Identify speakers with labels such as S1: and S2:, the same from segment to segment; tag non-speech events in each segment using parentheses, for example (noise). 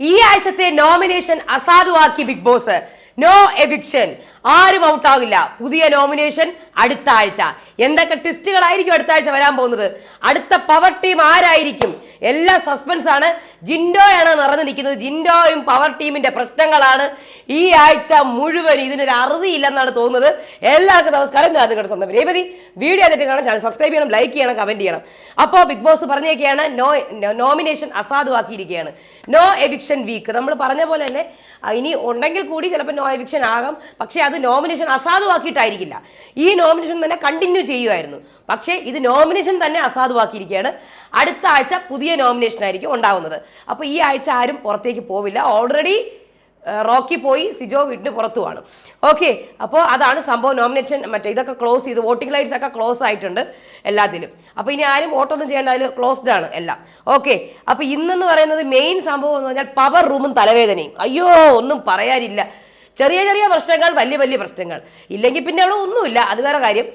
S1: ഈ ആഴ്ചത്തെ നോമിനേഷൻ അസാധുവാക്കി ബിഗ് ബോസ് നോ എവിക്ഷൻ ആരും ഔട്ടാകില്ല പുതിയ നോമിനേഷൻ അടുത്ത ആഴ്ച. എന്തൊക്കെ ട്വിസ്റ്റുകളായിരിക്കും അടുത്ത ആഴ്ച വരാൻ പോകുന്നത്? അടുത്ത പവർ ടീം ആരായിരിക്കും? എല്ലാ സസ്പെൻസ് ആണ്. ജിൻഡോയാണ് നിറഞ്ഞു നിൽക്കുന്നത്. ജിൻഡോയും പവർ ടീമിന്റെ പ്രശ്നങ്ങളാണ്. ഈ ആഴ്ച മുഴുവൻ ഇതിനൊരു അറുതിയില്ലെന്നാണ് തോന്നുന്നത്. എല്ലാവർക്കും നമസ്കാരം. ഞാൻ സ്വന്തം രേപതി വീഡിയോ ആയിട്ട് കാണാൻ ചാനൽ സബ്സ്ക്രൈബ് ചെയ്യണം ലൈക്ക് ചെയ്യണം കമന്റ് ചെയ്യണം. അപ്പോൾ ബിഗ് ബോസ് പറഞ്ഞേക്കെയാണ് നോ നോമിനേഷൻ അസാധുവാക്കിയിരിക്കുകയാണ് നോ എവിക്ഷൻ വീക്ക് നമ്മൾ പറഞ്ഞ പോലെ തന്നെ ഇനി ഉണ്ടെങ്കിൽ കൂടി ചിലപ്പോൾ നോ എവിക്ഷൻ ആകാം. പക്ഷേ അത് നോമിനേഷൻ അസാധുവാക്കിയിട്ടായിരിക്കില്ല. ഈ നോമിനേഷൻ തന്നെ കണ്ടിന്യൂ ചെയ്യുമായിരുന്നു പക്ഷേ ഇത് നോമിനേഷൻ തന്നെ അസാധുവാക്കിയിരിക്കുകയാണ്. അടുത്ത ആഴ്ച പുതിയ നോമിനേഷൻ ആയിരിക്കും ഉണ്ടാവുന്നത്. അപ്പോൾ ഈ ആഴ്ച ആരും പുറത്തേക്ക് പോവില്ല. ഓൾറെഡി റോക്കി പോയി സിജോ വീട്ടിന് പുറത്തുമാണ് ഓക്കെ അപ്പോൾ അതാണ് സംഭവം. നോമിനേഷൻ മറ്റേ ഇതൊക്കെ ക്ലോസ് ചെയ്ത് വോട്ടിംഗ് ലൈറ്റ്സ് ഒക്കെ ക്ലോസ് ആയിട്ടുണ്ട് എല്ലാത്തിലും. അപ്പോൾ ഇനി ആരും വോട്ടൊന്നും ചെയ്യേണ്ട അതിൽ ക്ലോസ്ഡ് ആണ് എല്ലാം. ഓക്കെ അപ്പോൾ ഇന്നെന്ന് പറയുന്നത് മെയിൻ സംഭവം എന്ന് പറഞ്ഞാൽ പവർ റൂമും തലവേദനയും. അയ്യോ ഒന്നും പറയാനില്ല. ചെറിയ ചെറിയ പ്രശ്നങ്ങൾ വലിയ വലിയ പ്രശ്നങ്ങൾ. ഇല്ലെങ്കിൽ പിന്നെ അവിടെ ഒന്നുമില്ല. അത് വേറെ കാര്യം.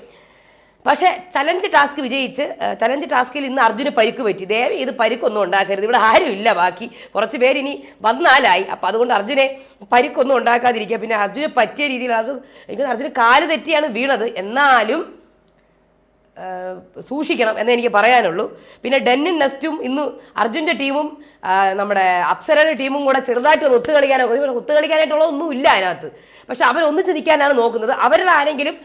S1: പക്ഷേ ചലഞ്ച് ടാസ്ക് വിജയിച്ച് ചലഞ്ച് ടാസ്കിൽ ഇന്ന് അർജുന് പരിക്ക് പറ്റി. ദേവി ഇത് പരിക്കൊന്നും ഉണ്ടാക്കരുത്. ഇവിടെ ഇല്ല ബാക്കി. കുറച്ച് പേര് ഇനി വന്നാലായി. അപ്പം അതുകൊണ്ട് അർജുനെ പരിക്കൊന്നും ഉണ്ടാക്കാതിരിക്കുക. പിന്നെ അർജുന് പറ്റിയ രീതിയിൽ അത് എനിക്ക് അർജുന് കാൽ തെറ്റിയാണ് വീണത്. എന്നാലും സൂക്ഷിക്കണം എന്നേ എനിക്ക് പറയാനുള്ളൂ. പിന്നെ ഡെന്നും നെസ്റ്റും ഇന്ന് അർജുന്റെ ടീമും നമ്മുടെ അപ്സരയുടെ ടീമും കൂടെ ചെറുതായിട്ട് ഒന്ന് ഒത്തു കളിക്കാനൊക്കെ ഇവിടെ ഒത്തു കളിക്കാനായിട്ടുള്ള ഒന്നും ഇല്ല അതിനകത്ത്. പക്ഷെ അവർ ഒന്നിച്ച് നിൽക്കാനാണ് നോക്കുന്നത്. അവരുടെ ആരെങ്കിലും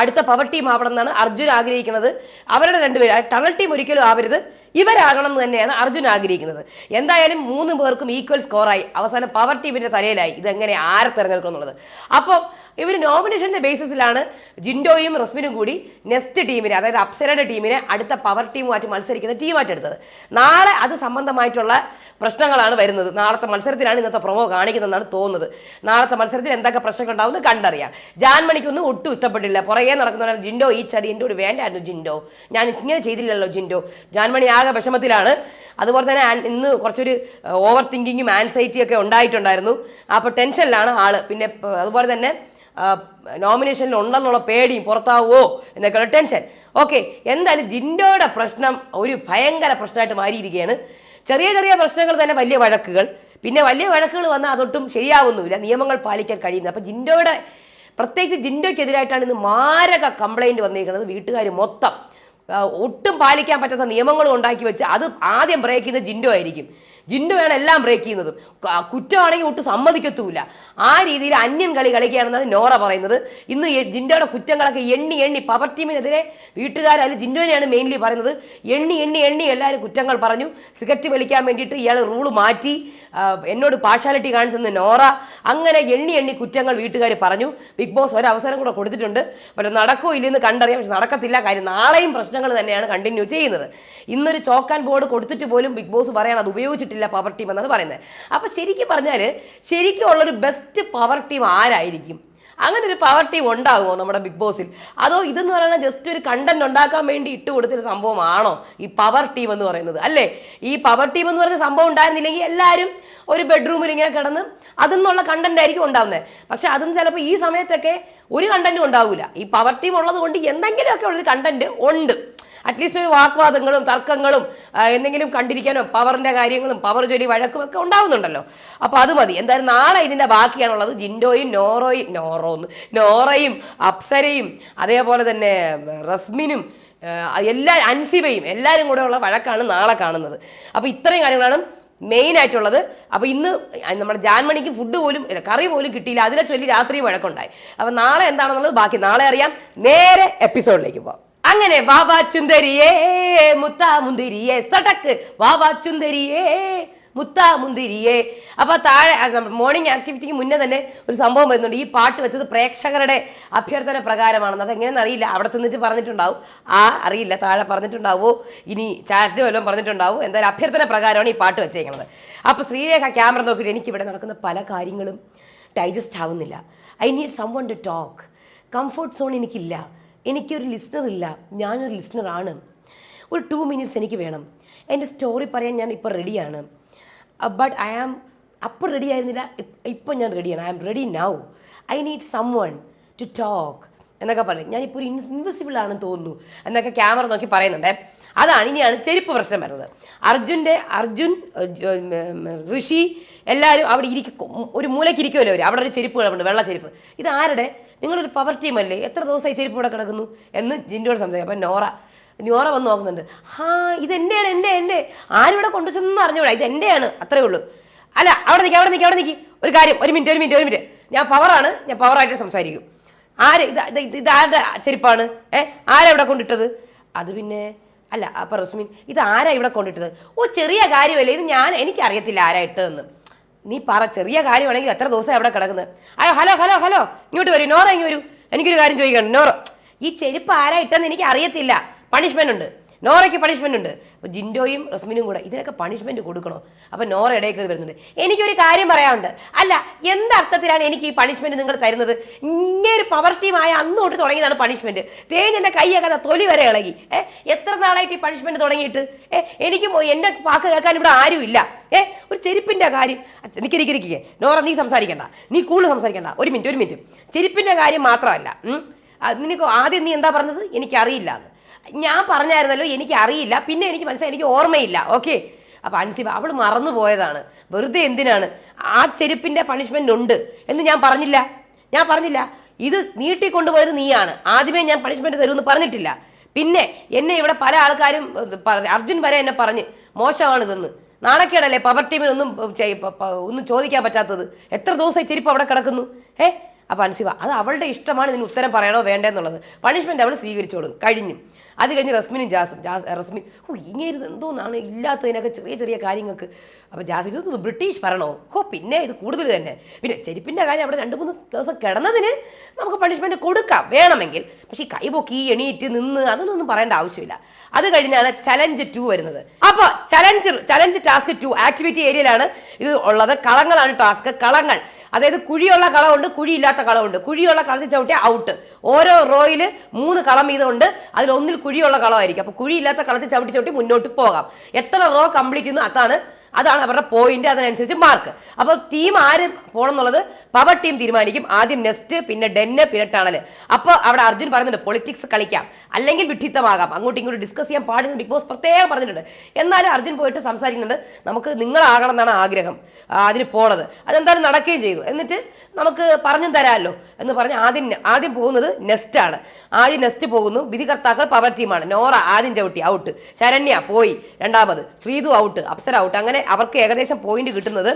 S1: അടുത്ത പവർ ടീം ആവണം എന്നാണ് അർജുൻ ആഗ്രഹിക്കുന്നത്. അവരുടെ രണ്ടുപേരും ടണൽ ടീം ഒരിക്കലും ആവരുത്. ഇവരാകണം എന്ന് തന്നെയാണ് അർജുൻ ആഗ്രഹിക്കുന്നത്. എന്തായാലും മൂന്ന് പേർക്കും ഈക്വൽ സ്കോറായി. അവസാനം പവർ ടീമിന്റെ തലയിലായി. ഇതെങ്ങനെ ആരെ തിരഞ്ഞെടുക്കണം എന്നുള്ളത്. അപ്പോൾ ഇവർ നോമിനേഷന്റെ ബേസിസിലാണ് ജിൻഡോയും റസ്മിനും കൂടി നെക്സ്റ്റ് ടീമിനെ അതായത് അപ്സരയുടെ ടീമിനെ അടുത്ത പവർ ടീമുമായിട്ട് മത്സരിക്കുന്ന ടീമായിട്ട് എടുത്തത്. നാളെ അത് സംബന്ധമായിട്ടുള്ള പ്രശ്നങ്ങളാണ് വരുന്നത്. നാളത്തെ മത്സരത്തിലാണ് ഇന്നത്തെ പ്രൊമോ കാണിക്കുന്നതെന്നാണ് തോന്നുന്നത്. നാളത്തെ മത്സരത്തിൽ എന്തൊക്കെ പ്രശ്നങ്ങൾ ഉണ്ടാവുമെന്ന് കണ്ടറിയാം. ജാൻ ജാൻമണിക്കൊന്നും ഒട്ടും ഇഷ്ടപ്പെട്ടില്ല. പുറകെ നടക്കുന്നവരാണ് ജിൻഡോ. ഈ ചതി എന്റെ ഒരു വേണ്ടായിരുന്നു ജിൻഡോ. ഞാൻ ഇങ്ങനെ ചെയ്തില്ലല്ലോ ജിൻഡോ. ജാൻമണി ആകെ വിഷമത്തിലാണ്. അതുപോലെ തന്നെ ഇന്ന് കുറച്ചൊരു ഓവർ തിങ്കിങ്ങും ആൻസൈറ്റിയൊക്കെ ഉണ്ടായിട്ടുണ്ടായിരുന്നു. അപ്പോൾ ടെൻഷനിലാണ് ആൾ. പിന്നെ അതുപോലെ തന്നെ നോമിനേഷനിൽ ഉണ്ടെന്നുള്ള പേടിയും പുറത്താവുമോ എന്നൊക്കെയുള്ള ടെൻഷൻ ഓക്കെ എന്തായാലും ജിൻഡോയുടെ പ്രശ്നം ഒരു ഭയങ്കര പ്രശ്നമായിട്ട് മാറിയിരിക്കുകയാണ്. ചെറിയ ചെറിയ പ്രശ്നങ്ങൾ തന്നെ വലിയ വഴക്കുകൾ. പിന്നെ വലിയ വഴക്കുകൾ വന്നാൽ അതൊട്ടും ശരിയാവുന്നുമില്ല നിയമങ്ങൾ പാലിക്കാൻ കഴിയുന്നത് അപ്പം ജിൻഡോയുടെ പ്രത്യേകിച്ച് ജിൻഡോയ്ക്കെതിരായിട്ടാണ് ഇന്ന് മാരക കംപ്ലൈന്റ് വന്നിരിക്കുന്നത് വീട്ടുകാർ മൊത്തം. ഒട്ടും പാലിക്കാൻ പറ്റാത്ത നിയമങ്ങളും ഉണ്ടാക്കി വെച്ച് അത് ആദ്യം ബ്രേക്ക് ചെയ്യുന്നത് ജിൻഡോ ആയിരിക്കും. ജിൻഡോയാണ് എല്ലാം ബ്രേക്ക് ചെയ്യുന്നത്. കുറ്റമാണെങ്കിൽ ഒട്ടും സമ്മതിക്കത്തുമില്ല. ആ രീതിയിൽ അന്യൻ കളി കളിക്കുകയാണെന്നാണ് നോറ പറയുന്നത്. ഇന്ന് ജിൻഡോയുടെ കുറ്റങ്ങളൊക്കെ എണ്ണി എണ്ണി പവർ ടീമിനെതിരെ വീട്ടുകാരും ജിൻഡോനെയാണ് മെയിൻലി പറയുന്നത്. എണ്ണി എണ്ണി എണ്ണി എല്ലാവരും കുറ്റങ്ങൾ പറഞ്ഞു. സിഗരറ്റ് വലിക്കാൻ വേണ്ടിയിട്ട് ഇയാൾ റൂൾ മാറ്റി. എന്നോട് പാർഷ്യാലിറ്റി കാണിച്ചെന്ന് നോറ അങ്ങനെ എണ്ണി എണ്ണി കുറ്റങ്ങൾ വീട്ടുകാർ പറഞ്ഞു. ബിഗ് ബോസ് ഒരു അവസരം കൂടെ കൊടുത്തിട്ടുണ്ട്. പക്ഷെ നടക്കോ ഇല്ലെന്ന് കണ്ടറിയാം. പക്ഷെ നടക്കത്തില്ല. കാര്യം നാളെയും പ്രശ്നങ്ങൾ തന്നെയാണ് കണ്ടിന്യൂ ചെയ്യുന്നത്. ഇന്നൊരു ചോക്കാൻ ബോർഡ് കൊടുത്തിട്ട് പോലും ബിഗ് ബോസ് പറയാൻ അത് ഉപയോഗിച്ചിട്ടില്ല. പവർ ടീം എന്നാണ് പറയുന്നത്. അപ്പോൾ ശരിക്കും പറഞ്ഞാൽ ശരിക്കും ഉള്ളൊരു ബെസ്റ്റ് പവർ ടീം ആരായിരിക്കും? അങ്ങനെ ഒരു പവർ ടീം ഉണ്ടാകുമോ നമ്മുടെ ബിഗ് ബോസിൽ അതോ ഇതെന്ന് പറയുന്നത് ജസ്റ്റ് ഒരു കണ്ടന്റ് ഉണ്ടാക്കാൻ വേണ്ടി ഇട്ട് കൊടുത്തൊരു സംഭവമാണോ ഈ പവർ ടീം എന്ന് പറയുന്നത്? അല്ലേ? ഈ പവർ ടീം എന്ന് പറയുന്ന സംഭവം ഉണ്ടായിരുന്നില്ലെങ്കിൽ എല്ലാവരും ഒരു ബെഡ്റൂമിൽ ഇങ്ങനെ കിടന്ന് അതിൽ നിന്നുള്ള കണ്ടന്റ് ആയിരിക്കും ഉണ്ടാവുന്നത്. പക്ഷെ അതും ചിലപ്പോൾ ഈ സമയത്തൊക്കെ ഒരു കണ്ടന്റും ഉണ്ടാവില്ല ഈ പവർ ടീം ഉള്ളത് കൊണ്ട് എന്തെങ്കിലുമൊക്കെ ഉള്ളൊരു കണ്ടന്റ് ഉണ്ട്. അറ്റ്ലീസ്റ്റ് ഒരു വാക്വാദങ്ങളും തർക്കങ്ങളും എന്തെങ്കിലും കണ്ടിരിക്കാനോ പവറിന്റെ കാര്യങ്ങളും പവർ ചൊല്ലി വഴക്കും ഒക്കെ ഉണ്ടാവുന്നുണ്ടല്ലോ. അപ്പോൾ അത് മതി. എന്തായാലും നാളെ ഇതിന്റെ ബാക്കിയാണുള്ളത്. ജിൻഡോയും നോറോയും നോറോന്ന് നോറയും അപ്സരയും അതേപോലെ തന്നെ റസ്മിനും എല്ലാ അൻസിബയും എല്ലാവരും കൂടെ ഉള്ള വഴക്കാണ് നാളെ കാണുന്നത്. അപ്പോൾ ഇത്രയും കാര്യങ്ങളാണ് മെയിൻ ആയിട്ടുള്ളത്. അപ്പോൾ ഇന്ന് നമ്മുടെ ജാൻമണിക്ക് ഫുഡ് പോലും ഇല്ല, കറി പോലും കിട്ടിയില്ല. അതിനെ ചൊല്ലി രാത്രി വഴക്കുണ്ടായി. അപ്പോൾ നാളെ എന്താണെന്നുള്ളത് ബാക്കി നാളെ അറിയാം. നേരെ എപ്പിസോഡിലേക്ക് പോവാം. അങ്ങനെ വാവാ ചുന്ദരിയേ മുത്താ മുന്തിരിയേ സടക്ക്. വാവാ ചുന്ദരിയേ മുത്താ മുന്തിരിയേ. അപ്പൊ താഴെ മോർണിംഗ് ആക്ടിവിറ്റിക്ക് മുന്നേ തന്നെ ഒരു സംഭവം വരുന്നുണ്ട്. ഈ പാട്ട് വെച്ചത് പ്രേക്ഷകരുടെ അഭ്യർത്ഥന പ്രകാരമാണെന്ന്. അത് എങ്ങനെയെന്ന് അറിയില്ല. അവിടെ ചെന്നിട്ട് പറഞ്ഞിട്ടുണ്ടാവും. ആ അറിയില്ല. താഴെ പറഞ്ഞിട്ടുണ്ടാവോ ഇനി ചാറ്റ് വല്ലതും പറഞ്ഞിട്ടുണ്ടാവും എന്തായാലും അഭ്യർത്ഥന പ്രകാരമാണ് ഈ പാട്ട് വെച്ചേക്കുന്നത്. അപ്പൊ ശ്രീരേഖ ക്യാമറ നോക്കിയിട്ട് എനിക്ക് ഇവിടെ നടക്കുന്ന പല കാര്യങ്ങളും ഡൈജസ്റ്റ് ആവുന്നില്ല. I need someone to talk comfort zone എനിക്കില്ല. എനിക്കൊരു ലിസ്ണർ ഇല്ല ഞാനൊരു ലിസ്ണറാണ് ഒരു ടു മിനിറ്റ്സ് എനിക്ക് വേണം. എന്റെ സ്റ്റോറി പറയാൻ ഞാൻ ഇപ്പോൾ റെഡിയാണ് ബട്ട് ഐ ആം അപ്പോൾ റെഡി ആയിരുന്നില്ല. ഇപ്പം ഞാൻ റെഡിയാണ് I am ready now I need someone to talk എന്നൊക്കെ പറയും ഞാനിപ്പോൾ ഒരു ഇൻവിസിബിൾ ആണെന്ന് തോന്നുന്നു. എന്നൊക്കെ ക്യാമറ നോക്കി പറയുന്നുണ്ടേ. അതാണ് ഇനിയാണ് ചെരുപ്പ് പ്രശ്നം വരുന്നത്. അർജുന്റെ അർജുൻ ഏഹ്, ഋഷി എല്ലാവരും അവിടെ ഇരിക്കും ഒരു മൂലയ്ക്ക് ഇരിക്കുമല്ലോ അവർ അവിടെ ഒരു ചെരുപ്പ് കിടപ്പുണ്ട് വെള്ള ചെരുപ്പ്. ഇത് ആരുടെ? നിങ്ങളൊരു പവർ ടീം അല്ലേ? എത്ര ദിവസമായി ചെരുപ്പ് ഇവിടെ കിടക്കുന്നു? എന്ന് ജിൻഡോട് സംസാരിക്കും. അപ്പം നോറ നോറ വന്ന് നോക്കുന്നുണ്ട്. ഹാ ഇത് എന്റെയാണ് എന്റെ എന്റെ ആരിവിടെ കൊണ്ടുവച്ചെന്ന് അറിഞ്ഞൂടാ ഇത് എന്റെയാണ് അത്രേ ഉള്ളൂ. അല്ല അവിടെ നിൽക്കി അവിടെ നിൽക്കി അവിടെ നിൽക്കി ഒരു കാര്യം ഒരു മിനിറ്റ് ഒരു മിനിറ്റ് ഒരു മിനിറ്റ് ഞാൻ പവറാണ് ഞാൻ പവറായിട്ട് സംസാരിക്കും. ആര് ഇത് ഇത് ആരുടെ ചെരുപ്പാണ്? ഏ ആരവിടെ കൊണ്ടിട്ടത്? അത് പിന്നെ അല്ല അപ്പം റസ്മിൻ ഇത് ആരാ ഇവിടെ കൊണ്ടിട്ടത്? ഓ ചെറിയ കാര്യമല്ലേ ഇത് ഞാൻ എനിക്കറിയത്തില്ല ആരാ ഇട്ടതെന്ന്. നീ പറ ചെറിയ കാര്യമാണെങ്കിൽ എത്ര ദിവസം അവിടെ കിടക്കുന്നത് അയ്യോ ഹലോ ഹലോ ഹലോ ഇങ്ങോട്ട് വരൂ നോറ ഇങ്ങ് വരൂ. എനിക്കൊരു കാര്യം ചോദിക്കണം നോറ. ഈ ചെരുപ്പ് ആരാ ഇട്ടെന്ന് എനിക്ക് അറിയത്തില്ല പണിഷ്മെന്റ് ഉണ്ട്. നോറയ്ക്ക് പണിഷ്മെന്റ് ഉണ്ട്. അപ്പോൾ ജിൻഡോയും റസ്മിനും കൂടെ ഇതിനൊക്കെ പണിഷ്മെന്റ് കൊടുക്കണോ? അപ്പോൾ നോറ ഇടയിൽ കയറി വരുന്നുണ്ട്. എനിക്കൊരു കാര്യം പറയാനുണ്ട്. അല്ല എന്തർത്ഥത്തിലാണ് എനിക്ക് ഈ പണിഷ്മെന്റ് നിങ്ങൾ തരുന്നത്? ഇങ്ങനെ ഒരു പവർ ടീമായ അന്ന് തൊട്ട് തുടങ്ങിയതാണ് പണിഷ്മെന്റ് തേഞ്ഞെന്റെ കൈയൊക്കെ ദാ തൊലി വരെ ഇളകി. ഏ എത്ര നാളായിട്ട് ഈ പണിഷ്മെന്റ് തുടങ്ങിയിട്ട്? ഏ എനിക്ക് എന്റെ വാക്ക് കേൾക്കാൻ ഇവിടെ ആരുമില്ല ഏ ഒരു ചെരുപ്പിന്റെ കാര്യം. എനിക്ക് എനിക്ക് നോറ നീ സംസാരിക്കണ്ട. നീ കൂടുതൽ സംസാരിക്കണ്ട. ഒരു മിനിറ്റ് ഒരു മിനിറ്റ് ചെരുപ്പിന്റെ കാര്യം മാത്രമല്ല. നിനക്ക് ആദ്യം നീ എന്താ പറഞ്ഞത്? എനിക്കറിയില്ല എന്ന് ഞാൻ പറഞ്ഞായിരുന്നല്ലോ എനിക്ക് അറിയില്ല. പിന്നെ എനിക്ക് മനസ്സിലായി എനിക്ക് ഓർമ്മയില്ല. ഓക്കെ അപ്പോൾ അൻസിബ അവൾ മറന്നു പോയതാണ്. വെറുതെ എന്തിനാണ്? ആ ചെരുപ്പിന്റെ പണിഷ്മെന്റ് ഉണ്ട് എന്ന് ഞാൻ പറഞ്ഞില്ല. ഞാൻ പറഞ്ഞില്ല. ഇത് നീട്ടിക്കൊണ്ടുപോയത് നീയാണ്. ആദ്യമേ ഞാൻ പണിഷ്മെന്റ് തരുമെന്ന് പറഞ്ഞിട്ടില്ല. പിന്നെ എന്നെ ഇവിടെ പല ആൾക്കാരും അർജുൻ വരെ എന്നെ പറഞ്ഞ് മോശമാണിതെന്ന്. നാണക്കേടല്ലേ പവർ ടീമിനൊന്നും ഒന്നും ചോദിക്കാൻ പറ്റാത്തത്? എത്ര ദിവസമായി ചെരുപ്പ് അവിടെ കിടക്കുന്നു? ഏ? അപ്പോൾ അനുസീവ അത് അവളുടെ ഇഷ്ടമാണ് ഇതിന് ഉത്തരം പറയണോ വേണ്ടെന്നുള്ളത്. പണിഷ്മെന്റ് അവൾ സ്വീകരിച്ചോളും. കഴിഞ്ഞു. അത് കഴിഞ്ഞ് റസ്മിനും ജാസും ജാസ് റസ്മിൻ ഓ ഇങ്ങനെ ഇത് എന്തോന്നാണ് ഇല്ലാത്തതിനൊക്കെ ചെറിയ ചെറിയ കാര്യങ്ങൾക്ക്. അപ്പോൾ ജാസ് ഇതൊന്നും ബ്രിട്ടീഷ് ഭരണോ? ഓ പിന്നെ ഇത് കൂടുതൽ തന്നെ. പിന്നെ ചെരുപ്പിന്റെ കാര്യം അവിടെ രണ്ട് മൂന്ന് ദിവസം കിടന്നതിന് നമുക്ക് പണിഷ്മെന്റ് കൊടുക്കാം വേണമെങ്കിൽ. പക്ഷേ കൈ പൊക്കി എണീറ്റ് നിന്ന് അതൊന്നും പറയേണ്ട ആവശ്യമില്ല. അത് കഴിഞ്ഞാണ് ചലഞ്ച് ടു വരുന്നത്. അപ്പോൾ challenge challenge task two activity ഏരിയയിലാണ് ഇത് ഉള്ളത്. കളങ്ങളാണ് ടാസ്ക് കളങ്ങൾ. അതായത് കുഴിയുള്ള കളമുണ്ട് കുഴിയില്ലാത്ത കളമുണ്ട് കുഴിയുള്ള കളത്തിൽ ചവിട്ടിയ ഔട്ട് ഓരോ റോയിൽ മൂന്ന് കളം വീതമുണ്ട് അതിൽ ഒന്നിൽ കുഴിയുള്ള കളമായിരിക്കും അപ്പോൾ കുഴിയില്ലാത്ത കളത്തിൽ ചവിട്ടി ചവിട്ടി മുന്നോട്ട് പോകാം. എത്ര റോ കംപ്ലീറ്റ് ചെയ്യുന്നു? അതാണ് അതാണ് അവരുടെ പോയിന്റ് അതിനനുസരിച്ച് മാർക്ക് അപ്പോൾ ടീം ആര് പോകണം എന്നുള്ളത് പവർ ടീം തീരുമാനിക്കും. ആദ്യം നെസ്റ്റ് പിന്നെ ഡെന്ന് പിന്നെ ടണൽ അപ്പോൾ അവിടെ അർജുൻ പറഞ്ഞിട്ടുണ്ട് പൊളിറ്റിക്സ് കളിക്കാം. അല്ലെങ്കിൽ വിഡ്ഢിത്തമാകാം. അങ്ങോട്ടും ഇങ്ങോട്ട് ഡിസ്കസ് ചെയ്യാൻ പാടില്ല ബിഗ് ബോസ് പ്രത്യേകം പറഞ്ഞിട്ടുണ്ട്. എന്നാലും അർജുൻ പോയിട്ട് സംസാരിക്കുന്നുണ്ട് നമുക്ക് നിങ്ങളാകണം എന്നാണ് ആഗ്രഹം അതിന് പോണത്. അതെന്തായാലും നടക്കുകയും ചെയ്തു. എന്നിട്ട് നമുക്ക് പറഞ്ഞു തരാമല്ലോ എന്ന് പറഞ്ഞ് ആദ്യം ആദ്യം പോകുന്നത് നെസ്റ്റ് ആണ്. ആദ്യം നെസ്റ്റ് പോകുന്നു. വിധികർത്താക്കൾ പവർ ടീമാണ് നോറ ആദ്യം ചവിട്ടി ഔട്ട് ശരണ്യ പോയി. രണ്ടാമത് ശ്രീതു ഔട്ട് അപ്സര ഔട്ട് അങ്ങനെ അവർക്ക് ഏകദേശം പോയിന്റ് കിട്ടുന്നത്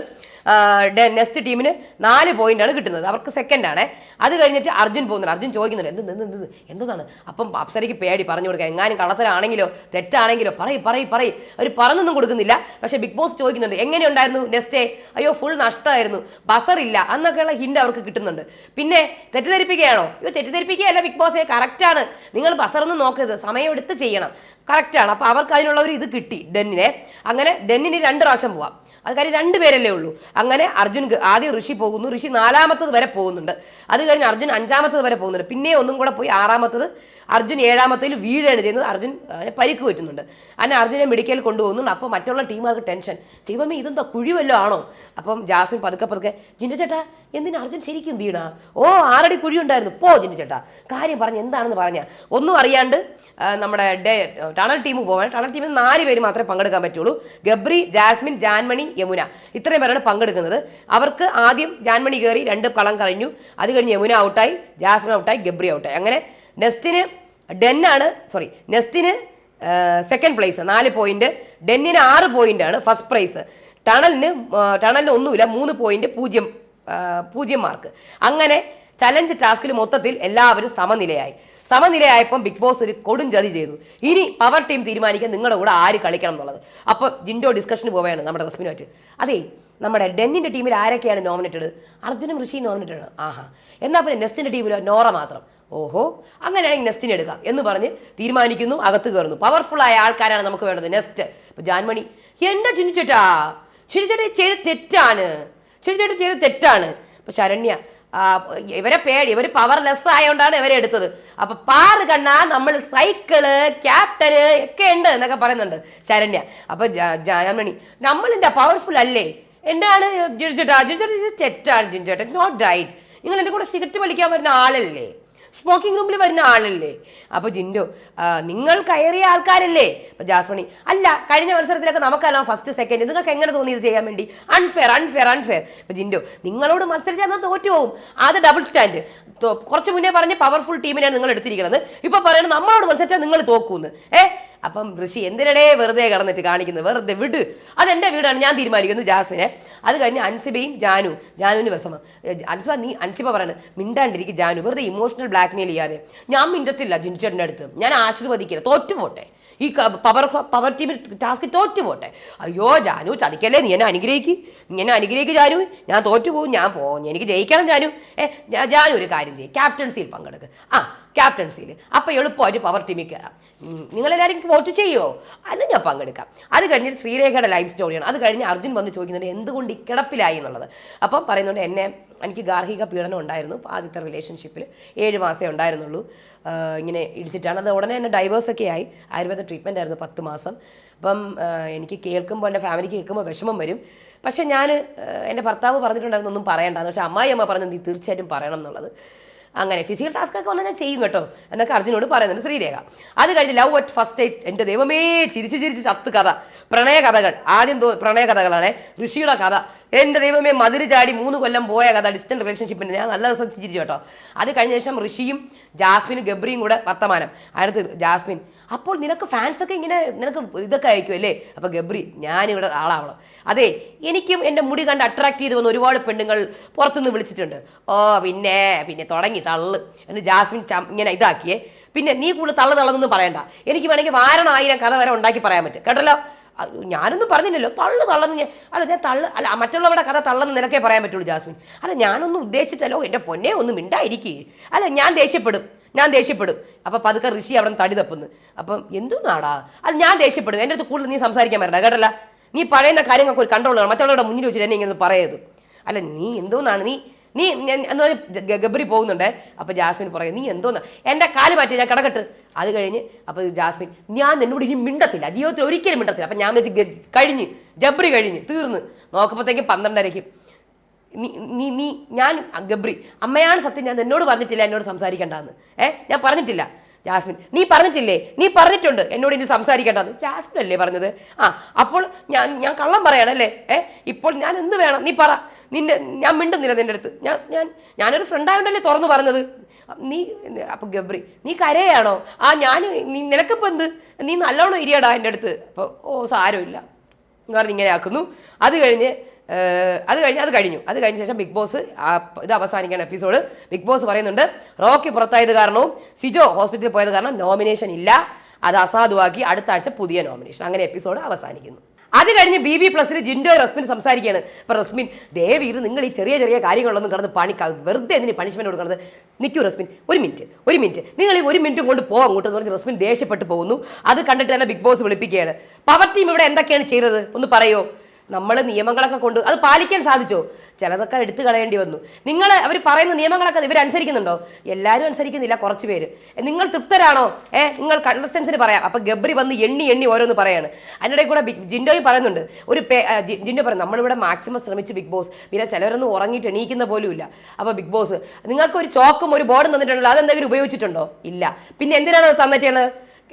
S1: നെക്സ്റ്റ് ടീമിന് നാല് ആണ് കിട്ടുന്നത്. അവർക്ക് സെക്കൻഡ് ആണ്. അത് കഴിഞ്ഞിട്ട് അർജുൻ പോകുന്നുണ്ട്. അർജുൻ ചോദിക്കുന്നുണ്ട് എന്ത് എന്ത് എന്ത് എന്താണ് അപ്പം അപ്സരയ്ക്ക് പേടി പറഞ്ഞു കൊടുക്കുക. എങ്ങാനും കള്ളത്തരാണെങ്കിലോ തെറ്റാണെങ്കിലോ പറയ് പറയ് പറയ്. അവർ പറഞ്ഞൊന്നും കൊടുക്കുന്നില്ല. പക്ഷേ ബിഗ് ബോസ് ചോദിക്കുന്നുണ്ട് എങ്ങനെയുണ്ടായിരുന്നു നെക്സ്റ്റ്? അയ്യോ ഫുൾ നഷ്ടമായിരുന്നു ബസറില്ല എന്നൊക്കെയുള്ള ഹിൻഡ് അവർക്ക് കിട്ടുന്നുണ്ട്. പിന്നെ തെറ്റിദ്ധരിപ്പിക്കുകയാണോ? അയ്യോ തെറ്റിദ്ധരിപ്പിക്കുകയല്ല ബിഗ് ബോസേ. കറക്റ്റാണ് നിങ്ങൾ ബസറൊന്നും നോക്കരുത്. സമയമെടുത്ത് ചെയ്യണം. കറക്റ്റാണ് അപ്പോൾ അവർക്ക് അതിനുള്ള ഒരു ഇത് കിട്ടി ഡെന്നിനെ. അങ്ങനെ ഡെന്നിന് രണ്ട് പ്രാവശ്യം പോവാം. അത് കാര്യം രണ്ട് പേരല്ലേ ഉള്ളൂ. അങ്ങനെ അർജുൻ ആദ്യം ഋഷി പോകുന്നു. ഋഷി നാലാമത്തത് വരെ പോകുന്നുണ്ട്. അത് കഴിഞ്ഞ് അർജുൻ അഞ്ചാമത്തത് വരെ പോകുന്നുണ്ട്. പിന്നെ ഒന്നും കൂടെ പോയി ആറാമത്തത് അർജുൻ ഏഴാമത്തേൽ വീഴുകയാണ് ചെയ്യുന്നത്. അർജുൻ പരിക്ക് പറ്റുന്നുണ്ട്. അങ്ങനെ അർജുനെ മെഡിക്കൽ കൊണ്ടുപോകുന്നുണ്ട്. അപ്പോൾ മറ്റുള്ള ടീമുകാർക്ക് ടെൻഷൻ ദൈവമേ ഇതെന്താ കുഴി വല്ലതും ആണോ? അപ്പം ജാസ്മിൻ പതുക്കെ പതുക്കെ ജിന്റെ ചേട്ടാ എന്തിനാ അർജുൻ ശരിക്കും വീണാ? ഓ ആറടി കുഴി ഉണ്ടായിരുന്നു. പോ ജിന്റെ ചേട്ടാ. കാര്യം പറഞ്ഞ് എന്താണെന്ന് പറഞ്ഞാൽ ഒന്നും അറിയാണ്ട് നമ്മുടെ ഡേ ടണൽ ടീം പോവാൻ ടണൽ ടീമിൽ നാല് പേര് മാത്രമേ പങ്കെടുക്കാൻ പറ്റുള്ളൂ. ഗബ്രി ജാസ്മിൻ ജാൻമണി യമുന. ഇത്രയും പേരാണ് പങ്കെടുക്കുന്നത്. അവർക്ക് ആദ്യം ജാൻമണി കയറി രണ്ട് കളം കഴിഞ്ഞു. അത് കഴിഞ്ഞ് യമുന ഔട്ടായി ജാസ്മിൻ ഔട്ടായി ഗബ്രി ഔട്ടായി അങ്ങനെ നെസ്റ്റിന് ഡെന്നാണ് സോറി നെസ്റ്റിന് സെക്കൻഡ് പ്ലേസ് നാല് പോയിന്റ് ഡെന്നിന് ആറ് പോയിന്റ് ആണ് ഫസ്റ്റ് പ്രൈസ് ടണലിന് ടണലിന് ഒന്നുമില്ല മൂന്ന് പോയിന്റ് പൂജ്യം പൂജ്യം മാർക്ക് അങ്ങനെ ചലഞ്ച് ടാസ്കിൽ മൊത്തത്തിൽ എല്ലാവരും സമനിലയായി. സമനിലയായപ്പം ബിഗ് ബോസ് ഒരു കൊടും ചതി ചെയ്തു. ഇനി പവർ ടീം തീരുമാനിക്കാൻ നിങ്ങളുടെ കൂടെ ആര് കളിക്കണം എന്നുള്ളത്. അപ്പോൾ ജിൻഡോ ഡിസ്കഷന് പോവുകയാണ് നമ്മുടെ റസ്മിനുമായിട്ട്. അതേ നമ്മുടെ ഡെന്നിന്റെ ടീമിൽ ആരൊക്കെയാണ് നോമിനേറ്റഡ് അർജുനും ഋഷിയും നോമിനേറ്റഡ് ആഹാ. എന്നാൽ പിന്നെ നെസ്റ്റിന്റെ ടീമിൽ നോറ മാത്രം. ഓഹോ അങ്ങനെയാണെങ്കിൽ നെസ്റ്റിനെ എടുക്കാം എന്ന് പറഞ്ഞ് തീരുമാനിക്കുന്നു അകത്ത് കയറുന്നു. പവർഫുൾ ആയ ആൾക്കാരാണ് നമുക്ക് വേണ്ടത് നെസ്റ്റ്. ഇപ്പൊ ജാൻമണി എന്താ ചിന്തിച്ചേട്ടാ ചിരിച്ചേട്ടാ ചെയ്ത് തെറ്റാണ്. ചിരിച്ചേട്ടാ ചെയ്ത് തെറ്റാണ്. ഇപ്പൊ ശരണ്യ ഇവരെ പേടി ഇവർ പവർലെസ് ആയതുകൊണ്ടാണ് ഇവരെ എടുത്തത്. അപ്പൊ പാറ് കണ്ണാ നമ്മൾ സൈക്കിൾ ക്യാപ്റ്റന് ഒക്കെ ഉണ്ട് എന്നൊക്കെ പറയുന്നുണ്ട് ശരണ്യ അപ്പൊ ജാൻമണി നമ്മൾ നമ്മളിന്റെ പവർഫുൾ അല്ലേ? എന്താണ് ജിൻചേട്ടാ ജിൻചേട്ടാ തെറ്റാണ് ജിൻചേട്ടാ നോട്ട് റൈറ്റ് നിങ്ങൾ എന്റെ കൂടെ സിഗരറ്റ് വലിക്കാൻ വരുന്ന ആളല്ലേ? സ്മോക്കിംഗ് റൂമിൽ വരുന്ന ആളല്ലേ? അപ്പൊ ജിൻഡോ നിങ്ങൾ കയറിയ ആൾക്കാരല്ലേ? അപ്പൊ ജാസ്മണി അല്ല കഴിഞ്ഞ മത്സരത്തിലൊക്കെ നമുക്കല്ല ഫസ്റ്റ് സെക്കൻഡ് നിങ്ങൾക്ക് എങ്ങനെ തോന്നി ഇത് ചെയ്യാൻ വേണ്ടി? അൺഫെയർ അൺഫെയർ അൺഫെയർ അപ്പൊ ജിൻഡോ നിങ്ങളോട് മത്സരിച്ചാൽ എന്നാൽ തോറ്റു പോകും അത് ഡബിൾ സ്റ്റാൻഡ് കുറച്ച് മുന്നേ പറഞ്ഞ പവർഫുൾ ടീമിനെയാണ് നിങ്ങൾ എടുത്തിരിക്കുന്നത്. ഇപ്പൊ പറയുന്നത് നമ്മളോട് മത്സരിച്ചാൽ നിങ്ങൾ തോക്കൂന്ന്. ഏ? അപ്പം ഋഷി എന്തിനടേ വെറുതെ കിടന്നിട്ട് കാണിക്കുന്നത്? വെറുതെ വിട്. അതെന്റെ വീടാണ്. ഞാൻ തീരുമാനിക്കുന്നത് ജാസ്മിനെ. അത് കഴിഞ്ഞ് അൻസിബയും ജാനു. ജാനുവിന് വിഷമം. അൻസിബ നീ അൻസിബ പറയാണ്. മിണ്ടാണ്ടിരിക്കും ജാനു. വെറുതെ ഇമോഷണൽ ബ്ലാക്ക്മെയിൽ ചെയ്യാതെ. ഞാൻ മിണ്ടത്തില്ല ജിൻചേട്ടന്റെ അടുത്ത്. ഞാൻ ആശീർവദിക്കില്ല. തോറ്റു പോട്ടെ ഈ പവർ പവർ ടീം ടാസ്ക് തോറ്റു പോട്ടെ അയ്യോ ജാനു ചതിക്കല്ലേ നീ എന്നെ അനുഗ്രഹിക്ക്? നീ എന്നെ അനുഗ്രഹിക്ക് ജാനു. ഞാൻ തോറ്റു പോകും ഞാൻ പോ എനിക്ക് ജയിക്കണം ജാനു. ഏ ജാനു ഒരു കാര്യം ചെയ്യും. ക്യാപ്റ്റൻസിയിൽ പങ്കെടുക്ക്. ആ ക്യാപ്റ്റൻസിയിൽ അപ്പോൾ എളുപ്പമായിട്ട് പവർ ടീമിൽ കയറാം നിങ്ങളെല്ലാവരും വോട്ട് ചെയ്യുമോ അല്ല ഞാൻ പങ്കെടുക്കാം. അത് കഴിഞ്ഞ് ശ്രീരേഖയുടെ ലൈഫ് സ്റ്റോറിയാണ് അത് കഴിഞ്ഞ് അർജുൻ വന്ന് ചോദിക്കുന്നുണ്ട് എന്തുകൊണ്ട് ഈ കിടപ്പിലായി എന്നുള്ളത്? അപ്പം പറയുന്നുണ്ട് എന്നെ എനിക്ക് ഗാർഹിക പീഡനം ഉണ്ടായിരുന്നു. ആദ്യത്തെ റിലേഷൻഷിപ്പിൽ ഏഴ് മാസമേ ഉണ്ടായിരുന്നുള്ളൂ. ഇങ്ങനെ ഇടിച്ചിട്ടാണ്. അത് ഉടനെ തന്നെ ഡൈവേഴ്സൊക്കെ ആയി. ആയുർവേദ ട്രീറ്റ്മെന്റ് ആയിരുന്നു പത്ത് മാസം. അപ്പം എനിക്ക് കേൾക്കുമ്പോൾ എന്റെ ഫാമിലിക്ക് കേൾക്കുമ്പോൾ വിഷമം വരും. പക്ഷേ ഞാൻ എന്റെ ഭർത്താവ് പറഞ്ഞിട്ടുണ്ടായിരുന്നു ഒന്നും പറയേണ്ട. പക്ഷേ അമ്മായി അമ്മ പറഞ്ഞു നീ തീർച്ചയായിട്ടും പറയണം എന്നുള്ളത്. അങ്ങനെ ഫിസിക്കൽ ടാസ്ക് ഒക്കെ വന്നാൽ ഞാൻ ചെയ്യും കേട്ടോ എന്നൊക്കെ അർജുനോട് പറയുന്നുണ്ട് ശ്രീരേഖ. അത് കഴിഞ്ഞ് ലവ് അറ്റ് ഫസ്റ്റ് എയ്റ്റ് എന്റെ ദൈവമേ ചിരിച്ച് ചിരിച്ച് ചത്ത് കഥ. പ്രണയ കഥകൾ ആദ്യം പ്രണയ കഥകളാണ് ഋഷിയുടെ കഥ. എന്റെ ദൈവമേ മതിരി ചാടി മൂന്ന് കൊല്ലം പോയ കഥ ഡിസ്റ്റന്റ് റിലേഷൻഷിപ്പിന്റെ ഞാൻ നല്ല ദിവസം ചിരിച്ചു കേട്ടോ. അത് കഴിഞ്ഞ ശേഷം ഋഷിയും ജാസ്മിനും ഗബ്രിയും കൂടെ വർത്തമാനം. അടുത്ത് ജാസ്മിൻ. അപ്പോൾ നിനക്ക് ഫാൻസൊക്കെ ഇങ്ങനെ നിനക്ക് ഇതൊക്കെ അയക്കും അല്ലേ? അപ്പോൾ ഗബ്രി ഞാനിവിടെ ആളാവണം. അതെ എനിക്കും എന്റെ മുടി കണ്ട് അട്രാക്ട് ചെയ്ത് വന്ന ഒരുപാട് പെണ്ണുങ്ങൾ പുറത്തുനിന്ന് വിളിച്ചിട്ടുണ്ട്. ഓ പിന്നെ പിന്നെ തുടങ്ങി തള്ള്. എന്ന് ജാസ്മിൻ ഇങ്ങനെ ഇതാക്കിയേ. പിന്നെ നീ കൂടുതൽ തള്ളു തള്ളതൊന്നും പറയണ്ട. എനിക്ക് വേണമെങ്കിൽ വാരണായിരം കഥ വരെ ഉണ്ടാക്കി പറയാൻ പറ്റും. കേട്ടല്ലോ? ഞാനൊന്നും പറഞ്ഞില്ലല്ലോ. തള്ളു തള്ളെന്ന് അല്ല ഞാൻ തള്ളു അല്ല മറ്റുള്ളവരുടെ കഥ തള്ളെന്ന് നിനക്കേ പറയാൻ പറ്റുള്ളൂ ജാസ്മിൻ. അല്ല ഞാനൊന്നും ഉദ്ദേശിച്ചല്ലോ എന്റെ പൊന്നെ ഒന്നും മിണ്ടായിരിക്കേ. അല്ല ഞാൻ ദേഷ്യപ്പെടും. ഞാൻ ദേഷ്യപ്പെടും. അപ്പോൾ പതുക്കെ ഋഷി അവിടെ തടി തപ്പുന്നു. അപ്പം എന്തുന്നാടാ അത് ഞാൻ ദേഷ്യപ്പെടും. എന്റെ അടുത്ത് കൂടുതൽ നീ സംസാരിക്കാൻ വരണ്ട കേട്ടല്ല? നീ പറയുന്ന കാര്യങ്ങൾക്ക് ഒരു കൺട്രോൾ വേണം. മറ്റുള്ളവരുടെ മുന്നിൽ വെച്ചിട്ട് എന്നെ ഇങ്ങനെ പറയരുത്. അല്ല നീ എന്തോന്നാണ്? നീ നീ എന്ന് പറഞ്ഞാൽ ഗബറി പോകുന്നുണ്ട്. അപ്പോൾ ജാസ്മിൻ പറയും നീ എന്തോന്ന്? എന്റെ കാൽ മാറ്റി ഞാൻ കടകെട്ട്. അത് കഴിഞ്ഞ് അപ്പോൾ ജാസ്മിൻ ഞാൻ എന്നോട് ഇനി മിണ്ടത്തില്ല. ജീവിതത്തിൽ ഒരിക്കലും മിണ്ടത്തില്ല. അപ്പം ഞാൻ വെച്ച് കഴിഞ്ഞ്. ജബ്രി കഴിഞ്ഞ് തീർന്ന്. നോക്കുമ്പോഴത്തേക്കും പന്ത്രണ്ടരയ്ക്കും. നീ നീ നീ ഞാൻ ഗബ്രി അമ്മയാണ് സത്യം. ഞാൻ എന്നോട് പറഞ്ഞിട്ടില്ല എന്നോട് സംസാരിക്കേണ്ടതെന്ന് ഏ ഞാൻ പറഞ്ഞിട്ടില്ല. ജാസ്മിൻ നീ പറഞ്ഞിട്ടില്ലേ? നീ പറഞ്ഞിട്ടുണ്ട്. എന്നോട് ഇനി സംസാരിക്കേണ്ടെന്ന് ജാസ്മിൻ അല്ലേ പറഞ്ഞത്? ആ അപ്പോൾ ഞാൻ ഞാൻ കള്ളം പറയണല്ലേ? ഏ ഇപ്പോൾ ഞാൻ എന്ത് വേണം? നീ പറ. നിന്റെ ഞാൻ മിണ്ടുന്നില്ല നിന്റെ അടുത്ത്. ഞാൻ ഞാൻ ഞാനൊരു ഫ്രണ്ടായോണ്ടല്ലേ തുറന്നു പറഞ്ഞത്? നീ അപ്പൊ ഗബ്രി നീ കരയാണോ? ആ ഞാൻ നീ നിനക്കിപ്പോൾ എന്ത്? നീ നല്ലോണം ഇരിയടാ എന്റെ അടുത്ത്. അപ്പോൾ ഓ സാരമില്ല. എന്ന് പറഞ്ഞ് ഇങ്ങനെ ആക്കുന്നു. അത് കഴിഞ്ഞ് അത് കഴിഞ്ഞ് അത് കഴിഞ്ഞു. അത് കഴിഞ്ഞ ശേഷം ബിഗ് ബോസ് ഇത് അവസാനിക്കുന്ന എപ്പിസോഡ്. ബിഗ് ബോസ് പറയുന്നുണ്ട് റോക്കി പുറത്തായത് കാരണവും സിജോ ഹോസ്പിറ്റലിൽ പോയത് കാരണം നോമിനേഷൻ ഇല്ല. അത് അസാധുവാക്കി അടുത്ത ആഴ്ച പുതിയ നോമിനേഷൻ അങ്ങനെ എപ്പിസോഡ് അവസാനിക്കുന്നു. അത് കഴിഞ്ഞ് ബി ബി പ്ലസിൽ ജിൻഡോ റസ്മിൻ സംസാരിക്കുകയാണ്. ഇപ്പൊ റസ്മിൻ ദേവീർ നിങ്ങൾ ഈ ചെറിയ ചെറിയ കാര്യങ്ങളൊന്നും കിടന്ന് പണി വെറുതെ എന്തിന് പണിഷ്മെന്റ് കൊടുക്കുന്നത് നിൽക്കൂ റസ്മിൻ ഒരു മിനിറ്റ് ഒരു മിനിറ്റ്. നിങ്ങൾ ഈ ഒരു മിനിറ്റും കൊണ്ട് പോകാം അങ്ങോട്ട്. എന്ന് പറഞ്ഞ് റസ്മിൻ ദേഷ്യപ്പെട്ട് പോകുന്നു. അത് കണ്ടിട്ട് തന്നെ ബിഗ് ബോസ് വിളിപ്പിക്കുകയാണ്. പവർ ടീം ഇവിടെ എന്തൊക്കെയാണ് ചെയ്തത്? ഒന്ന് പറയോ? നമ്മൾ നിയമങ്ങളൊക്കെ കൊണ്ട് അത് പാലിക്കാൻ സാധിച്ചോ? ചിലതൊക്കെ എടുത്തു കളയേണ്ടി വന്നു. നിങ്ങൾ അവർ പറയുന്ന നിയമങ്ങളൊക്കെ ഇവർ അനുസരിക്കുന്നുണ്ടോ എല്ലാവരും അനുസരിക്കുന്നില്ല കുറച്ച് പേര്. നിങ്ങൾ തൃപ്തരാണോ? ഏ നിങ്ങൾ കണ്ടസ്റ്റൻസിന് പറയാം. അപ്പൊ ഗബ്രി വന്ന് എണ്ണി എണ്ണി ഓരോന്ന് പറയാണ്. അതിനിടെ കൂടെ ബിഗ് ജിൻഡോയും പറയുന്നുണ്ട്. ഒരു പേ ജിൻഡോ പറയും നമ്മളിവിടെ മാക്സിമം ശ്രമിച്ച് ബിഗ് ബോസ്. പിന്നെ ചിലരൊന്നും ഉറങ്ങിയിട്ട് എണീക്കുന്ന പോലും ഇല്ല. അപ്പൊ ബിഗ് ബോസ് നിങ്ങൾക്ക് ഒരു ചോക്കും ഒരു ബോർഡും തന്നിട്ടുണ്ടല്ലോ അതെന്തെങ്കിലും ഉപയോഗിച്ചിട്ടുണ്ടോ? ഇല്ല. പിന്നെ എന്തിനാണ് അത് തന്നിട്ടാണ്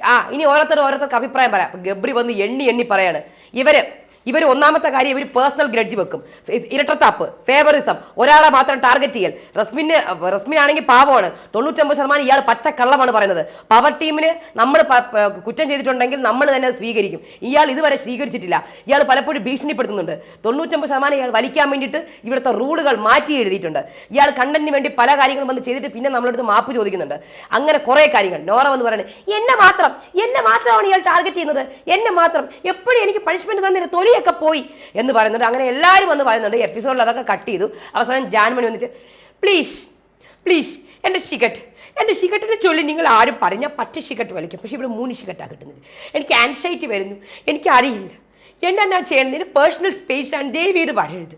S1: ആ ഇനി ഓരോരുത്തർ ഓരോരുത്തർക്ക് അഭിപ്രായം പറയാം. ഗബ്രി വന്ന് എണ്ണി എണ്ണി പറയാണ്. ഇവർ ഇവർ ഒന്നാമത്തെ കാര്യം ഇവർ പേഴ്സണൽ ഗ്രഡ്ജ് വെക്കും. ഇരട്ടത്താപ്പ് ഫേവറിസം ഒരാളെ മാത്രം ടാർഗറ്റ് ചെയ്യൽ. റസ്മിന് ആണെങ്കിൽ പാവമാണ്. തൊണ്ണൂറ്റൊമ്പത് ശതമാനം ഇയാൾ പച്ച കള്ളമാണ് പറയുന്നത് പവർ ടീമിന് നമ്മൾ കുറ്റം ചെയ്തിട്ടുണ്ടെങ്കിൽ നമ്മൾ തന്നെ സ്വീകരിക്കും. ഇയാൾ ഇതുവരെ സ്വീകരിച്ചിട്ടില്ല. ഇയാൾ പലപ്പോഴും ഭീഷണിപ്പെടുത്തുന്നുണ്ട്. തൊണ്ണൂറ്റൊമ്പത് ശതമാനം ഇയാൾ വലിക്കാൻ വേണ്ടിയിട്ട് ഇവിടുത്തെ റൂളുകൾ മാറ്റി എഴുതിയിട്ടുണ്ട്. ഇയാൾ കണ്ടന്റിന് വേണ്ടി പല കാര്യങ്ങളും വന്ന് ചെയ്തിട്ട് പിന്നെ നമ്മളടുത്ത് മാപ്പ് ചോദിക്കുന്നുണ്ട്. അങ്ങനെ കുറേ കാര്യങ്ങൾ. നോറ എന്ന് പറയുന്നത് എന്നെ മാത്രം എന്നെ മാത്രമാണ് ഇയാൾ ടാർഗറ്റ് ചെയ്യുന്നത്. എന്നെ മാത്രം. എപ്പോഴും എനിക്ക് പണിഷ്മെന്റ് തന്നെ തൊലിയൊക്കെ പോയി എന്ന് പറയുന്നുണ്ട്. അങ്ങനെ എല്ലാവരും വന്ന് പറയുന്നുണ്ട്. എപ്പിസോഡിൽ അതൊക്കെ കട്ട് ചെയ്തു. അവസാനം ജാൻമണി വന്നിട്ട് പ്ലീസ് പ്ലീസ് എന്റെ ഷിക്കറ്റ് എന്റെ ഷിക്കറ്റിനെ ചൊല്ലി നിങ്ങൾ ആരും പറഞ്ഞാൽ പറ്റ ഷിക്കറ്റ് വലിക്കും. പക്ഷേ ഇവിടെ മൂന്ന് ഷിക്കറ്റാണ് കിട്ടുന്നത്. എനിക്ക് ആൻസൈറ്റി വരുന്നു. എനിക്ക് അറിയില്ല എന്നാ ഞാൻ ചെയ്യുന്നതിന് പേഴ്സണൽ സ്പേസ് ആണ്. ദയവീട് പറയരുത്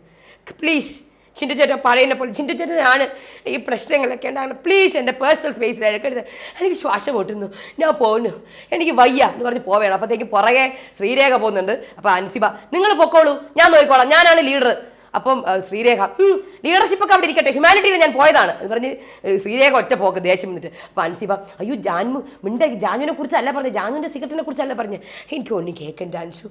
S1: പ്ലീസ് ചിന്ത ചേട്ടൻ പറയുന്ന പോലെ ചിന്ത ചേട്ടനാണ് ഈ പ്രശ്നങ്ങളൊക്കെ ഉണ്ടാകുന്നത്. പ്ലീസ് എന്റെ പേഴ്സണൽ സ്പേസിൽ എടുക്കരുത്. എനിക്ക് ശ്വാസം പൊട്ടുന്നു ഞാൻ പോകുന്നു എനിക്ക് വയ്യ എന്ന് പറഞ്ഞ് പോവേണം അപ്പോഴത്തേക്ക് പുറകെ ശ്രീരേഖ പോകുന്നുണ്ട്. അപ്പോൾ അൻസിബ നിങ്ങൾ പൊക്കോളൂ. ഞാൻ നോക്കിക്കോളാം. ഞാനാണ് ലീഡർ അപ്പം ശ്രീരേഖ ലീഡർഷിപ്പ് ഒക്കെ അവിടെ ഇരിക്കട്ടെ. ഹ്യൂമാനിറ്റിയിൽ ഞാൻ പോയതാണ്. എന്ന് പറഞ്ഞ് ശ്രീരേഖ ഒറ്റ പോക്ക് ദേഷ്യം വന്നിട്ട് അപ്പം അൻസിബ അയ്യോ ജാൻമു മിണ്ട. ജാനുവിനെ കുറിച്ചല്ല പറഞ്ഞത്. ജാനുവിന്റെ സിഗരറ്റിനെ കുറിച്ചല്ല പറഞ്ഞത്. എനിക്ക് ഒന്നും കേൾക്കണ്ട അൻസു.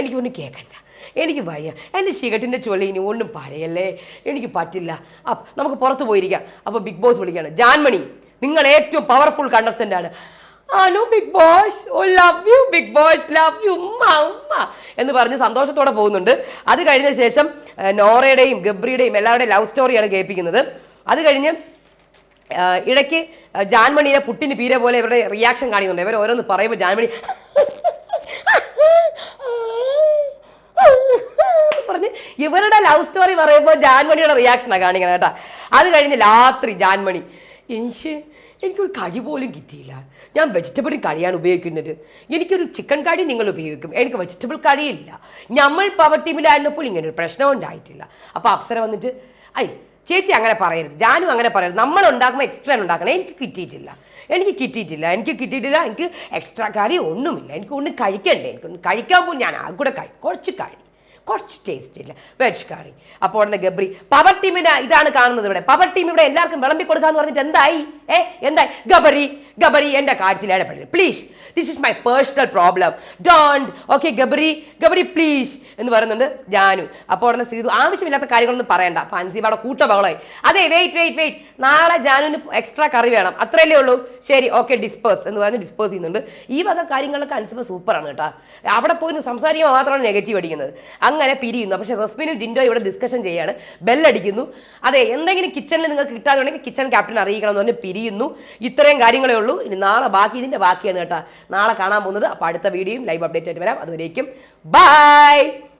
S1: എനിക്ക് ഒന്നും കേൾക്കണ്ട എനിക്ക് വയ്യ എന്റെ ശികട്ടിന്റെ ചുള്ളി ഇനി ഒന്നും പറയല്ലേ എനിക്ക് പറ്റില്ല. അപ്പ് നമുക്ക് പുറത്ത് പോയിരിക്കാം. അപ്പോൾ ബിഗ് ബോസ് വിളിക്കുകയാണ്. ജാൻമണി നിങ്ങൾ ഏറ്റവും പവർഫുൾ കണ്ടസ്റ്റന്റ് ആണ്. ആനു Bigg Boss. Oh love you Bigg Boss. Love you ഉമ്മ ഉമ്മ. എന്ന് പറഞ്ഞ് സന്തോഷത്തോടെ പോകുന്നുണ്ട്. അത് കഴിഞ്ഞ ശേഷം നോറയുടെയും ഗബ്രിയുടെയും എല്ലാവരുടെയും ലവ് സ്റ്റോറിയാണ് കേൾപ്പിക്കുന്നത്. അത് കഴിഞ്ഞ് ഇടയ്ക്ക് ജാൻമണിയെ പുട്ടിന് പീരെ പോലെ ഇവരുടെ റിയാക്ഷൻ കാണിക്കുന്നുണ്ട്. ഇവർ ഓരോന്ന് പറയുമ്പോൾ ജാൻമണി (laughs) പറഞ്ഞ് ഇവരുടെ ലവ് സ്റ്റോറി പറയുമ്പോൾ ജാൻമണിയുടെ റിയാക്ഷനാണ് കാണിക്കണം കേട്ടോ. അത് കഴിഞ്ഞ് രാത്രി ജാൻമണി എനിക്ക് എനിക്കൊരു കഴി പോലും കിട്ടിയില്ല. ഞാൻ വെജിറ്റബിൾ കറിയാണ് ഉപയോഗിക്കുന്നത്. എനിക്കൊരു ചിക്കൻ കറി നിങ്ങൾ ഉപയോഗിക്കും. എനിക്ക് വെജിറ്റബിൾ കറിയില്ല നമ്മൾ പവർ ടീമിലായിരുന്നപ്പോൾ ഇങ്ങനെ ഒരു പ്രശ്നം ഉണ്ടായിട്ടില്ല. അപ്പോൾ അപ്സര വന്നിട്ട് ഐ ചേച്ചി അങ്ങനെ പറയരുത്. ജാനും അങ്ങനെ പറയരുത്. നമ്മൾ ഉണ്ടാക്കുമ്പോൾ എക്സ്ട്രാ ഉണ്ടാക്കണം. എനിക്ക് കിട്ടിയിട്ടില്ല. എനിക്ക് കിട്ടിയിട്ടില്ല എനിക്ക് കിട്ടിയിട്ടില്ല എനിക്ക് എക്സ്ട്രാ കറി ഒന്നുമില്ല എനിക്ക് ഒന്നും കഴിക്കണ്ടേ എനിക്കൊന്നും കഴിക്കാൻ പോലും ഞാൻ ആ കൂടെ കഴി കുറച്ച് കഴി കുറച്ച് ടേസ്റ്റ് ഇല്ല. വെജ് കറി അപ്പോൾ ഉടനെ ഗബ്രി പവർ ടീമിന് ഇതാണ് കാണുന്നത് ഇവിടെ. പവർ ടീം ഇവിടെ എല്ലാവർക്കും വിളമ്പി കൊടുക്കാന്ന് പറഞ്ഞിട്ട് എന്തായി? ഏ എന്തായി? ഗബരി ഗബരി എന്റെ കാര്യത്തിൽ ഇടപെടരുത്. Please this is my personal problem don't okay Gabri Gabri please എന്ന് പറയുന്നുണ്ട് ജാനു. അപ്പോൾ ഉടനെ ശ്രീതു ആവശ്യമില്ലാത്ത കാര്യങ്ങളൊന്നും പറയണ്ട. അപ്പോൾ അൻസീബാടെ കൂട്ട കൂട്ടബഹളായി അതെ വെയിറ്റ് വെയിറ്റ് വെയിറ്റ് നാളെ ജാനുവിന് എക്സ്ട്രാ കറി വേണം. അത്രയല്ലേ ഉള്ളൂ? ശരി ഓക്കെ ഡിസ്പേഴ്സ് എന്ന് പറഞ്ഞ് ഡിസ്പേഴ്സ് ചെയ്യുന്നുണ്ട്. ഈ വക കാര്യങ്ങളൊക്കെ അൻസിബ സൂപ്പറാണ് കേട്ടോ. അവിടെ പോയി സംസാരിക്കുമ്പോൾ മാത്രമാണ് നെഗറ്റീവ് അടിക്കുന്നത്. അങ്ങനെ പിരിയുന്നു. പക്ഷേ റസ്മിനും ജിൻഡോ ഇവിടെ ഡിസ്കഷൻ ചെയ്യാണ്. ബെല്ലടിക്കുന്നു അതെ എന്തെങ്കിലും കിച്ചണിൽ നിങ്ങൾക്ക് കിട്ടാതുണ്ടെങ്കിൽ കിച്ചൺ ക്യാപ്റ്റൻ അറിയിക്കണം എന്ന് പറഞ്ഞ് പിരിയുന്നു. ഇത്രയും കാര്യങ്ങളേ ഉള്ളൂ. ഇനി നാളെ ബാക്കി ഇതിന്റെ ബാക്കിയാണ് കേട്ടോ. നാളെ കാണാൻ പോകുന്നത്. അപ്പോൾ അടുത്ത വീഡിയോയും ലൈവ് അപ്ഡേറ്റ് ആയിട്ട് വരാം. അതുവരേക്കും ബൈ